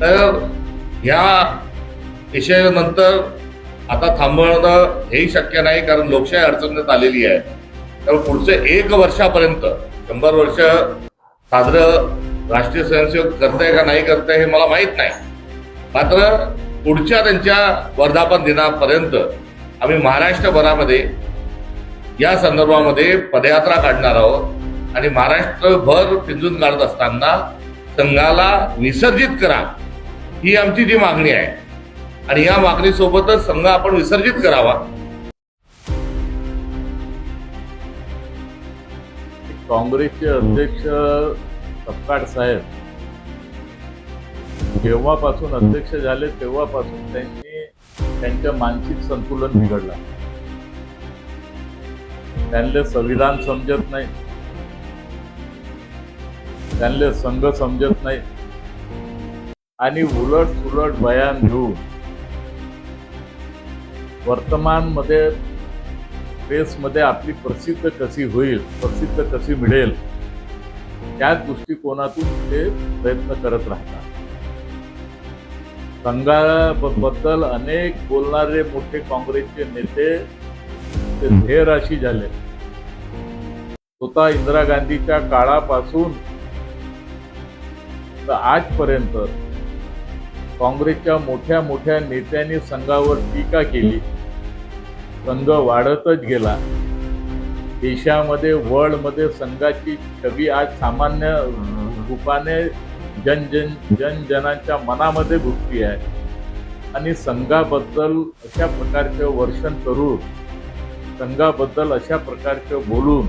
तर ह्या विषयानंतर आता थांबवणं हेही शक्य नाही कारण लोकशाही अडचणीत आलेली आहे. तर पुढचे एक वर्षापर्यंत शंभर वर्ष साजरं राष्ट्रीय स्वयंसेवक करताय का नाही करताय हे मला माहीत नाही. मात्र पुढच्या त्यांच्या वर्धापन दिनापर्यंत आम्ही महाराष्ट्रभरामध्ये या संदर्भामध्ये पदयात्रा काढणार आहोत आणि महाराष्ट्रभर पिंजून काढत असताना संघाला विसर्जित करा. ही आमची जी मागणी आहे. आणि या मागणीसोबतच संघ आपण विसर्जित करावा. काँग्रेसचे अध्यक्ष सपकाळ साहेब जेव्हापासून अध्यक्ष झाले तेव्हापासून त्यांनी त्यांचं मानसिक संतुलन बिघडलं. त्यांना संविधान समजत नाही. त्यांना संघ समजत नाही. आणि उलट सुलट बयान घेऊन वर्तमानमध्ये प्रेसमध्ये आपली प्रसिद्ध कशी होईल प्रसिद्ध कशी मिळेल त्याच दृष्टिकोनातून ते प्रयत्न करत राहतात. संघाबद्दल अनेक बोलणारे मोठे काँग्रेसचे नेते ते ध्येयराशी झाले. स्वतः इंदिरा गांधीच्या काळापासून तर आजपर्यंत काँग्रेसच्या मोठ्या मोठ्या नेत्यांनी संघावर टीका केली. संघ वाढतच गेला. देशामध्ये वर्ल्डमध्ये संघाची छबी आज सामान्य रूपाने जन जन जनजनांच्या मनामध्ये घुसली आहे. आणि संघाबद्दल अशा प्रकारचे वर्षण करून संघाबद्दल अशा प्रकारचं बोलून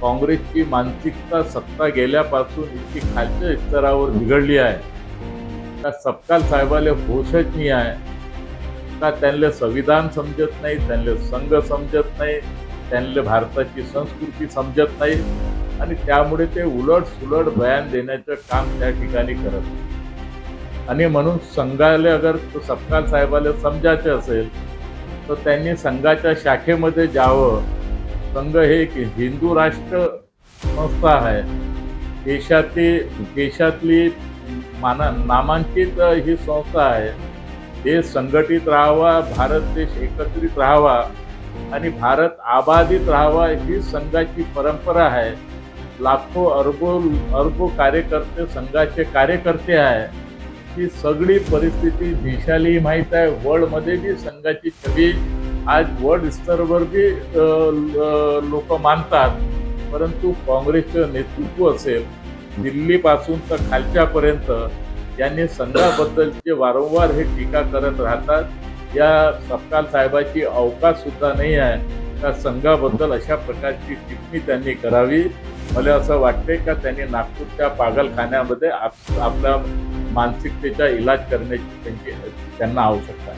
काँग्रेसची मानसिकता सत्ता गेल्यापासून इतकी खालच्या स्तरावर बिघडली आहे. का सपकाल साहेबाले होशच नाही आहे. का त्यांना संविधान समजत नाही त्यांना संघ समजत नाही त्यांना भारताची संस्कृती समजत नाही आणि त्यामुळे ते उलट सुलट बयान देण्याचं काम त्या ठिकाणी करत आणि म्हणून संघाला अगर तो सपकाल साहेबाला समजायचे असेल तर त्यांनी संघाच्या शाखेमध्ये जावं. संघ हे एक हिंदू राष्ट्र संस्था आहे. देशातली देशातली माना नामांकित ही संस्था आहे. देश संघटित राहावा भारत देश एकत्रित राहावा आणि भारत आबाधित राहावा ही संघाची परंपरा आहे. लाखो अरबो अरबो कार्यकर्ते संघाचे कार्यकर्ते आहे. ही सगळी परिस्थिती देशालाही माहीत आहे. वर्ल्डमध्ये बी संघाची छबी आज वर्ल्ड स्तरवर बी लोक मानतात. परंतु काँग्रेसचं नेतृत्व असेल दिल्लीपासून तर खालच्यापर्यंत यांनी संघाबद्दलचे वारंवार हे टीका करत राहतात. या सपकाल साहेबाची अवकाश सुद्धा नाही आहे. त्या संघाबद्दल अशा प्रकारची टिप्पणी त्यांनी करावी. मला असं वाटते का त्यांनी नागपूरच्या पागलखान्यामध्ये आप आपल्या मानसिकतेचा इलाज करण्याची त्यांची त्यांना आवश्यकता आहे.